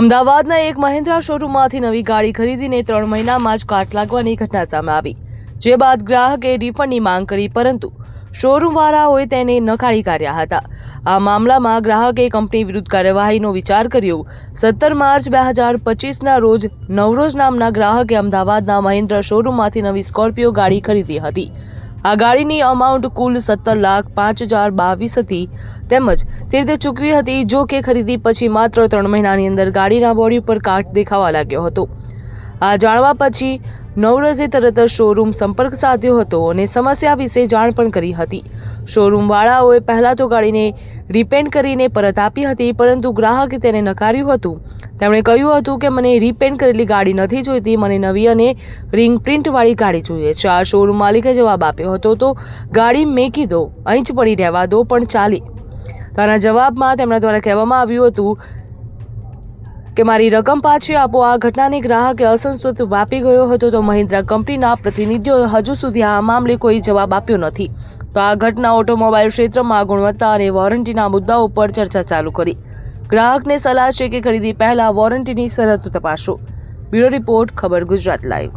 અમદાવાદના એક મહિન્દ્રા શોરૂમમાંથી નવી ગાડી ખરીદીને ત્રણ મહિનામાં જ કાટ લાગવાની ઘટના સામે આવી. જે બાદ ગ્રાહકે રિફંડની માંગ કરી, પરંતુ શોરૂમવાળાઓએ તેને નકારી કાઢ્યા હતા. આ મામલામાં ગ્રાહકે કંપની વિરુદ્ધ કાર્યવાહીનો વિચાર કર્યો. સત્તર માર્ચ બે હજાર પચીસના રોજ નવરોજ નામના ગ્રાહકે અમદાવાદના મહિન્દ્રા શોરૂમમાંથી નવી સ્કોર્પિયો ગાડી ખરીદી હતી. આ ગાડીની અમાઉન્ટ કુલ સત્તર લાખ પાંચ હજાર બાવીસ હતી. તેમજ તે રીતે ચૂકવી હતી જો કે ખરીદી પછી માત્ર ત્રણ મહિનાની અંદર ગાડીના બોડી પર કાટ દેખાવા લાગ્યો હતો. આ જાણવા પછી નવરજે તરત જ શોરૂમ સંપર્ક સાધ્યો હતો અને સમસ્યા વિશે જાણ પણ કરી હતી. શોરૂમવાળાઓએ પહેલાં તો ગાડીને રિપેન્ટ કરીને પરત આપી હતી, પરંતુ ગ્રાહકે તેને નકાર્યું હતું. તેમણે કહ્યું હતું કે, મને રિપેન્ટ કરેલી ગાડી નથી જોઈતી, મને નવી અને રિંગ પ્રિન્ટવાળી ગાડી જોઈએ છે. આ શોરૂમ માલિકે જવાબ આપ્યો હતો, તો ગાડી મેકી દો, અહીં જ પડી રહેવા દો, પણ ચાલી. તો જવાબમાં તેમના દ્વારા કહેવામાં આવ્યું હતું કે મારી રકમ પાછી આપો. આ ઘટનાને ગ્રાહકે અસંતોષ વાપી ગયો હતો તો મહિન્દ્રા કંપનીના પ્રતિનિધિઓએ હજુ સુધી આ મામલે કોઈ જવાબ આપ્યો નથી. તો આ ઘટના ઓટોમોબાઈલ ક્ષેત્રમાં ગુણવત્તા અને વોરંટીના મુદ્દાઓ પર ચર્ચા ચાલુ કરી. ગ્રાહકને સલાહ છે કે ખરીદી પહેલા વોરંટીની શરતો તપાસો. બ્યુરો રિપોર્ટ, ખબર ગુજરાત લાઈવ.